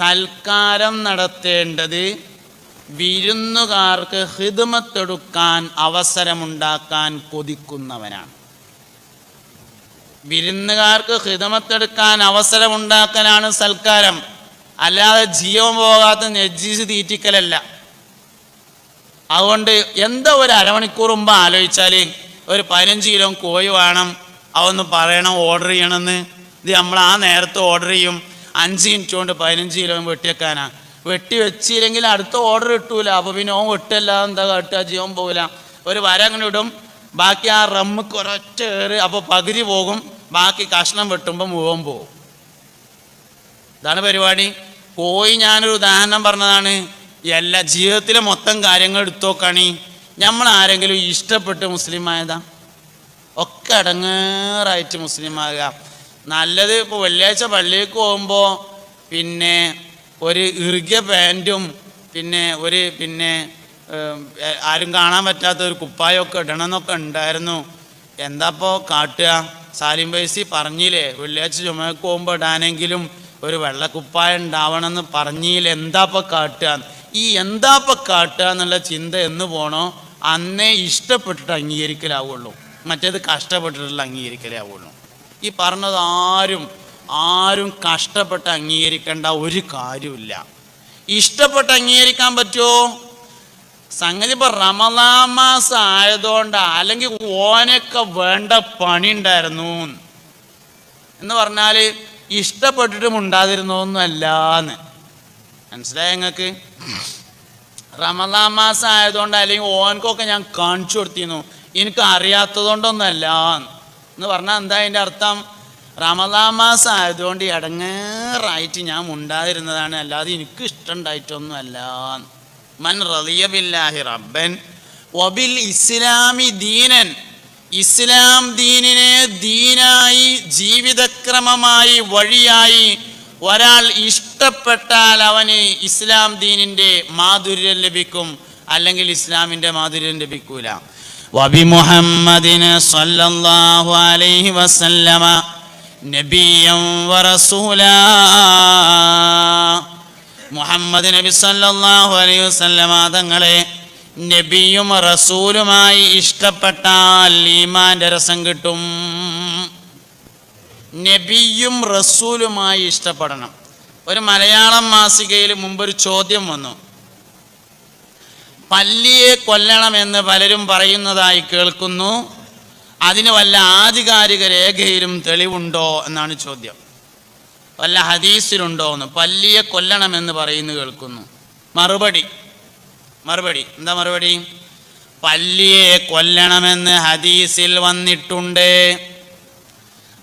സൽക്കാരം നടത്തേണ്ടത് വിരുന്നുകാർക്ക് ഹിതമത്തെടുക്കാൻ അവസരമുണ്ടാക്കാൻ കൊതിക്കുന്നവനാണ്. വിരുന്നുകാർക്ക് ഹിതമത്തെടുക്കാൻ അവസരമുണ്ടാക്കലാണ് സൽക്കാരം. അല്ലാതെ ജീവൻ പോകാത്ത നെജീസ് തീറ്റിക്കലല്ല. അതുകൊണ്ട് എന്തോ ഒരു അരമണിക്കൂർ മുമ്പ് ആലോചിച്ചാൽ ഒരു പതിനഞ്ച് കിലോ കോഴി വേണം അതൊന്ന് പറയണം ഓർഡർ ചെയ്യണമെന്ന്. ഇത് നമ്മൾ ആ നേരത്തെ ഓർഡർ ചെയ്യും. അഞ്ച് മിനിറ്റ് കൊണ്ട് പതിനഞ്ച് കിലോ വെട്ടിയേക്കാനാ വെട്ടി വെച്ചില്ലെങ്കിൽ അടുത്ത ഓർഡർ കിട്ടൂല. അപ്പോൾ പിന്നെ ഓൻ വെട്ടല്ല. എന്താ കാട്ടുക? ജീവൻ പോകില്ല ഒരു വര അങ്ങനെ ഇടും. ബാക്കി ആ റമ്മ് കുറച്ച് കയറി അപ്പോൾ പകുതി പോകും. ബാക്കി കഷ്ണം വെട്ടുമ്പോൾ മുഴുവൻ പോകും ഇതാണ് പരിപാടി. കോഴി ഞാനൊരു ഉദാഹരണം പറഞ്ഞതാണ്. എല്ലാ ജീവിതത്തിലെ മൊത്തം കാര്യങ്ങൾ എടുത്തോക്കാണി നമ്മൾ ആരെങ്കിലും ഇഷ്ടപ്പെട്ട് മുസ്ലിം ആയതാ ഒക്കെ അടങ്ങേറായിട്ട് മുസ്ലിം ആകുക നല്ലത് ഇപ്പോൾ വെള്ളിയാഴ്ച പള്ളിക്ക് പോകുമ്പോൾ പിന്നെ ഒരു ഇറുകിയ പാന്റും പിന്നെ ഒരു പിന്നെ ആരും കാണാൻ പറ്റാത്ത ഒരു കുപ്പായമൊക്കെ ഇടണം എന്നൊക്കെ ഉണ്ടായിരുന്നു എന്താപ്പോൾ കാട്ടുക? സാലിം വൈസി പറഞ്ഞില്ലേ വെള്ളിയാഴ്ച ചുമക്ക് പോകുമ്പോൾ ഇടാനെങ്കിലും ഒരു വെള്ളക്കുപ്പായം ഉണ്ടാവണമെന്ന് പറഞ്ഞില്ലേ എന്താപ്പോൾ കാട്ടുക? ഈ എന്താപ്പോൾ കാട്ടുക എന്നുള്ള ചിന്ത എന്ന് പോണോ? അന്നേ ഇഷ്ടപ്പെട്ടിട്ട് അംഗീകരിക്കലാവുള്ളൂ. മറ്റേത് കഷ്ടപ്പെട്ടിട്ടുള്ള അംഗീകരിക്കലേ ആവുള്ളൂ. ഈ പറഞ്ഞത് ആരും ആരും കഷ്ടപ്പെട്ട് അംഗീകരിക്കേണ്ട ഒരു കാര്യമില്ല ഇഷ്ടപ്പെട്ട് അംഗീകരിക്കാൻ പറ്റുമോ? സംഗതി ഇപ്പൊ റമദാൻ മാസം ആയതുകൊണ്ട് അല്ലെങ്കിൽ ഓനൊക്കെ വേണ്ട പണി ഉണ്ടായിരുന്നു. എന്ന് പറഞ്ഞാൽ ഇഷ്ടപ്പെട്ടിട്ടും ഉണ്ടാതിരുന്നൊന്നും അല്ലാന്ന്. മനസ്സിലായ നിങ്ങൾക്ക് റമദാൻ മാസം ആയതുകൊണ്ട് അല്ലെങ്കിൽ ഓനക്കൊക്കെ ഞാൻ കാണിച്ചു കൊടുത്തിരുന്നു. എനിക്ക് അറിയാത്തതുകൊണ്ടൊന്നല്ല എന്ന് പറഞ്ഞാൽ എന്താ അതിന്റെ അർത്ഥം? റമദാൻ മാസം ആയതുകൊണ്ട് ഇടങ്ങേറായിട്ട് ഞാൻ ഉണ്ടായിരുന്നതാണ് അല്ലാതെ എനിക്ക് ഇഷ്ടമുണ്ടായിട്ടൊന്നുമല്ല. മൻ റളിയ ബില്ലാഹി റബ്ബൻ വബിൽ ഇസ്ലാമി ദീനൻ. ഇസ്ലാം ദീനിനെ ദീനായി ജീവിതക്രമമായി വഴിയായി ഒരാൾ ഇഷ്ടപ്പെട്ടാൽ അവന് ഇസ്ലാം ദീനിന്റെ മാധുര്യം ലഭിക്കും. അല്ലെങ്കിൽ ഇസ്ലാമിന്റെ മാധുര്യം ലഭിക്കൂല. വബി മുഹമ്മദിന് സല്ലല്ലാഹു അലൈഹി വസല്ലമ നബിയം വറസൂലാ മുഹമ്മദ് നബി സല്ലല്ലാഹു അലൈഹി വസല്ലമ തങ്ങളെ നബിയും റസൂലുമായി ഇഷ്ടപ്പെട്ടാൽ ഈമാന്റെ രസം കിട്ടും. നബിയും റസൂലുമായി ഇഷ്ടപ്പെടണം. ഒരു മലയാളം മാസികയിൽ മുമ്പൊരു ചോദ്യം വന്നു. പല്ലിയെ കൊല്ലണമെന്ന് പലരും പറയുന്നതായി കേൾക്കുന്നു. അതിന് വല്ല ആധികാരിക രേഖയിലും തെളിവുണ്ടോ എന്നാണ് ചോദ്യം. വല്ല ഹദീസിലുണ്ടോ എന്ന് പല്ലിയെ കൊല്ലണമെന്ന് പറയുന്നു കേൾക്കുന്നു. മറുപടി. മറുപടി. എന്താ മറുപടി? പല്ലിയെ കൊല്ലണമെന്ന് ഹദീസിൽ വന്നിട്ടുണ്ട്.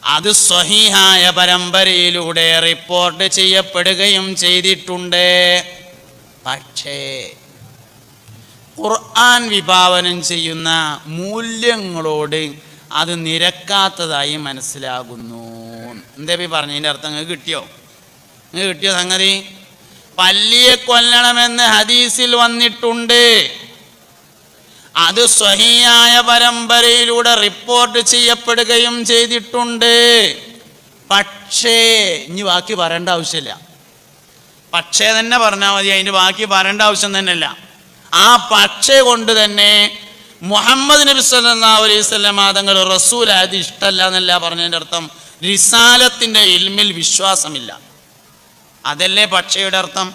അത് സ്വഹീഹായ പരമ്പരയിലൂടെ റിപ്പോർട്ട് ചെയ്യപ്പെടുകയും ചെയ്തിട്ടുണ്ട്. പക്ഷേ ഖുർആൻ വിഭാവനം ചെയ്യുന്ന മൂല്യങ്ങളോട് അത് നിരക്കാത്തതായി മനസ്സിലാകുന്നു. എന്താ ഈ പറഞ്ഞതിന്റെ അർത്ഥം നിങ്ങൾക്ക് കിട്ടിയോ? നിങ്ങൾക്ക് കിട്ടിയോ സംഗതി? പല്ലിയെ കൊല്ലണമെന്ന് ഹദീസിൽ വന്നിട്ടുണ്ട്. അത് സ്വഹിയായ പരമ്പരയിലൂടെ റിപ്പോർട്ട് ചെയ്യപ്പെടുകയും ചെയ്തിട്ടുണ്ട്. പക്ഷേ ഇനി ബാക്കി പറയേണ്ട ആവശ്യമില്ല. പക്ഷേ തന്നെ പറഞ്ഞാൽ മതി അതിന്റെ ബാക്കി പറയേണ്ട ആവശ്യം തന്നെയല്ല. ആ പക്ഷ കൊണ്ട് തന്നെ മുഹമ്മദ് നബി സല്ലല്ലാഹു അലൈഹി വസല്ലം തങ്ങൾ റസൂലായത് ഇഷ്ടമല്ല എന്നല്ല പറഞ്ഞതിന്റെ അർത്ഥം. റിസാലത്തിന്റെ ഇൽമിൽ വിശ്വാസമില്ല. അതല്ലേ പക്ഷയുടെ അർത്ഥം?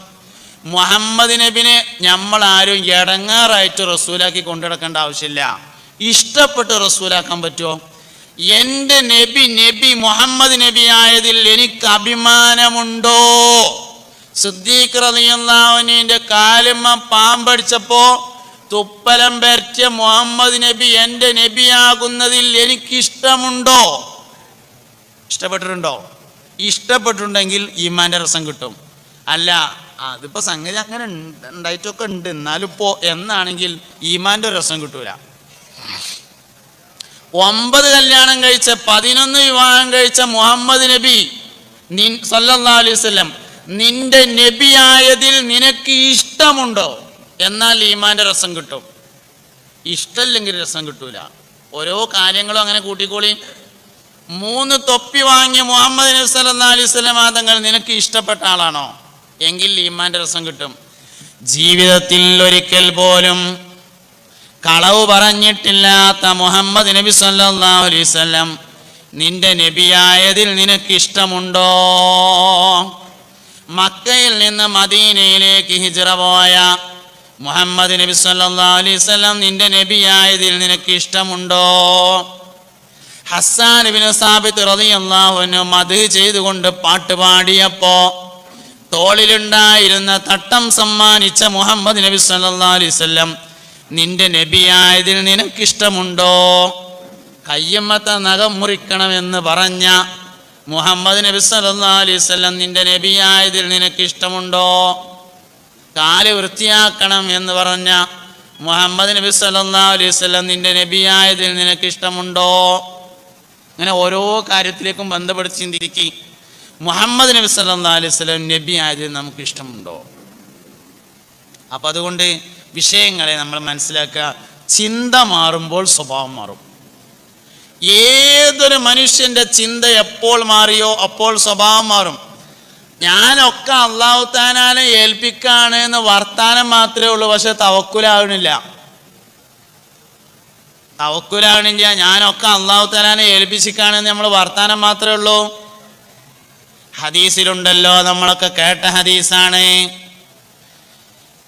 മുഹമ്മദ് നബിനെ നമ്മൾ ആരും ഇടങ്ങാറായിട്ട് റസൂലാക്കി കൊണ്ടുനടക്കേണ്ട ആവശ്യമില്ല. ഇഷ്ടപ്പെട്ട് റസൂലാക്കാൻ പറ്റുമോ? എന്റെ നബി നബി മുഹമ്മദ് നബി ആയതിൽ എനിക്ക് അഭിമാനമുണ്ടോ? സിദ്ദീഖ് റളിയല്ലാഹുവിന്റെ കാലുമ്മ പാമ്പടിച്ചപ്പോൾ തുപ്പലം പരറ്റിയ മുഹമ്മദ് നബി എന്റെ നബിയാകുന്നതിൽ എനിക്കിഷ്ടമുണ്ടോ? ഇഷ്ടപ്പെട്ടിട്ടുണ്ടോ? ഇഷ്ടപ്പെട്ടിട്ടുണ്ടെങ്കിൽ ഈമാന്റെ രസം കിട്ടും. അല്ല അതിപ്പോ സംഗതി അങ്ങനെ ഉണ്ട്- ഉണ്ടായിട്ടൊക്കെ ഉണ്ട്. എന്നാലും ഇപ്പോ എന്നാണെങ്കിൽ ഈമാന്റെ രസം കിട്ടൂല. ഒമ്പത് കല്യാണം കഴിച്ച പതിനൊന്ന് വിവാഹം കഴിച്ച മുഹമ്മദ് നബി സല്ലല്ലാഹു അലൈഹി വസല്ലം നിന്റെ നബിയായതിൽ നിനക്ക് ഇഷ്ടമുണ്ടോ? എന്നാൽ ഈമാന്റെ രസം കിട്ടും. ഇഷ്ടമില്ലെങ്കിൽ രസം കിട്ടൂല. ഓരോ കാര്യങ്ങളും അങ്ങനെ കൂട്ടിക്കോളി. മൂന്ന് തൊപ്പി വാങ്ങിയ മുഹമ്മദ് നബി വസല്ലം തങ്ങൾ നിനക്ക് ഇഷ്ടപ്പെട്ട ആളാണോ? എങ്കിൽ ഈമാന്റെ രസം കിട്ടും. ജീവിതത്തിൽ ഒരിക്കൽ പോലും കളവ് പറഞ്ഞിട്ടില്ലാത്ത മുഹമ്മദ് നബി വസല്ലം നിന്റെ നബിയായതിൽ നിനക്ക് ഇഷ്ടമുണ്ടോ? മക്കയിൽ നിന്ന് മദീനയിലേക്ക് ഹിജറ പോയ മുഹമ്മദ് നബി സല്ലാ അലൈഹി വസല്ലം നിന്റെ നബിയായതിൽ നിനക്ക് ഇഷ്ടമുണ്ടോ? ഹസ്സാൻ ബിൻ സാബിത്ത് റളിയല്ലാഹു അൻഹു മദ് ചെയ്തുകൊണ്ട് പാട്ട് പാടിയപ്പോ തോളിലുണ്ടായിരുന്ന തട്ടം സമ്മാനിച്ച മുഹമ്മദ് നബി സല്ലാ അലൈഹി വസല്ലം നിന്റെ നബിയായതിൽ നിനക്കിഷ്ടമുണ്ടോ കയ്യമ്മത്തെ നഖം മുറിക്കണമെന്ന് പറഞ്ഞ മുഹമ്മദ് നബി സല്ലല്ലാഹു അലൈഹി വസല്ലം നിന്റെ നബിയായതിൽ നിനക്ക് ഇഷ്ടമുണ്ടോ കാൽ വൃത്തിയാക്കണം എന്ന് പറഞ്ഞ മുഹമ്മദ് നബി സല്ലല്ലാഹു അലൈഹി വസല്ലം നിന്റെ നബിയായതിൽ നിനക്ക് ഇഷ്ടമുണ്ടോ അങ്ങനെ ഓരോ കാര്യത്തിലേക്കും ബന്ധപ്പെടുത്തി ചിന്തിക്കി. മുഹമ്മദ് നബി സല്ലല്ലാഹു അലൈഹി വസല്ലം നബി ആയതിൽ നമുക്ക് ഇഷ്ടമുണ്ടോ അപ്പം അതുകൊണ്ട് വിഷയങ്ങളെ നമ്മൾ മനസ്സിലാക്കുക. ചിന്ത മാറുമ്പോൾ സ്വഭാവം മാറും. ഏതൊരു മനുഷ്യന്റെ ചിന്ത എപ്പോൾ മാറിയോ അപ്പോൾ സ്വഭാവം മാറും. ഞാനൊക്കെ അള്ളാഹു ഏൽപ്പിക്കാണ് എന്ന് വർത്താനം മാത്രമേ ഉള്ളൂ പക്ഷെ തവക്കുലാവണില്ല. തവക്കുലാവണില്ല ഞാനൊക്കെ അള്ളാഹു താലാനെ ഏൽപ്പിച്ചിക്കാണെന്ന് നമ്മൾ വർത്താനം മാത്രമേ ഉള്ളൂ. ഹദീസിലുണ്ടല്ലോ നമ്മളൊക്കെ കേട്ട ഹദീസാണ്.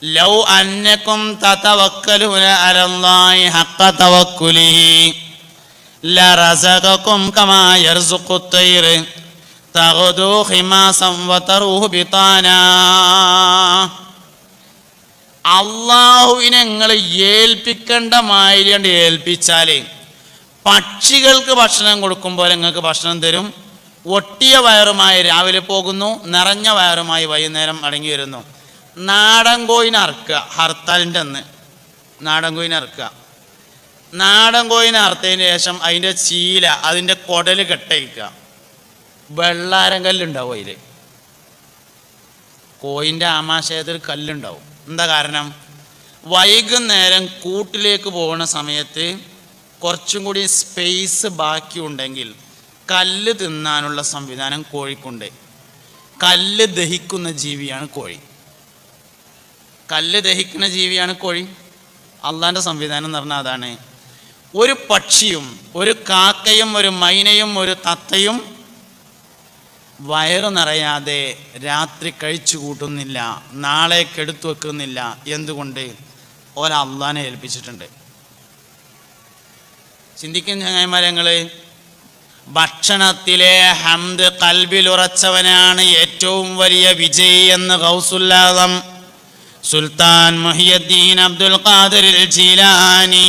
ലൗ അന്നക്കും തവക്കലുല അലല്ലാഹി ഹഖ തവക്കുലിഹി. ലറസഖക്കും കമാ യർസുഖു الطير തഗ്ദു ഖിമാസം വതറൂഹു ബിതാനാ അള്ളാഹുവിനെ നിങ്ങൾ ഏൽപ്പിക്കേണ്ട മാതിരിയാണ്ട് ഏൽപ്പിച്ചാലേ പക്ഷികൾക്ക് ഭക്ഷണം കൊടുക്കുമ്പോൾ നിങ്ങൾക്ക് ഭക്ഷണം തരും ഒട്ടിയ വയറുമായി രാവിലെ പോകുന്നു നിറഞ്ഞ വയറുമായി വൈകുന്നേരം മടങ്ങി വരുന്നു നാടൻ കോയിനെ അറുക്കുക ഹർത്താലിൻ്റെ അന്ന് നാടൻ കോയിനെ അറുക്കുക നാടൻ കോയിനെ അറുത്തതിന് ശേഷം അതിന്റെ ചീല അതിന്റെ കുടൽ കെട്ടയിക്കുക വെള്ളാരം കല്ലുണ്ടാവും അതിൽ കോയിന്റെ ആമാശയത്തിൽ കല്ലുണ്ടാവും. എന്താ കാരണം? വൈകുന്നേരം കൂട്ടിലേക്ക് പോകുന്ന സമയത്ത് കുറച്ചും കൂടി സ്പേസ് ബാക്കിയുണ്ടെങ്കിൽ കല്ല് തിന്നാനുള്ള സംവിധാനം കോഴിക്കുണ്ട്. കല്ല് ദഹിക്കുന്ന ജീവിയാണ് കോഴി. കല്ല് ദഹിക്കുന്ന ജീവിയാണ് കോഴി. അള്ളാന്റെ സംവിധാനം എന്ന് പറഞ്ഞാൽ അതാണ്. ഒരു പക്ഷിയും ഒരു കാക്കയും ഒരു മൈനയും ഒരു തത്തയും വയറു നിറയാതെ രാത്രി കഴിച്ചു കൂട്ടുന്നില്ല നാളെ കെടുത്തു വെക്കുന്നില്ല എന്തുകൊണ്ട്? ഓല ഏൽപ്പിച്ചിട്ടുണ്ട്. ചിന്തിക്കും ചങ്ങായിമാരെ ഞങ്ങൾ ഭക്ഷണത്തിലെ ഹംദ് കൽബിലുറച്ചവനാണ് ഏറ്റവും വലിയ വിജയി എന്ന് ഗൗസുല്ലാദം Sultan Muhiyuddin Abdul Qadir Jilani.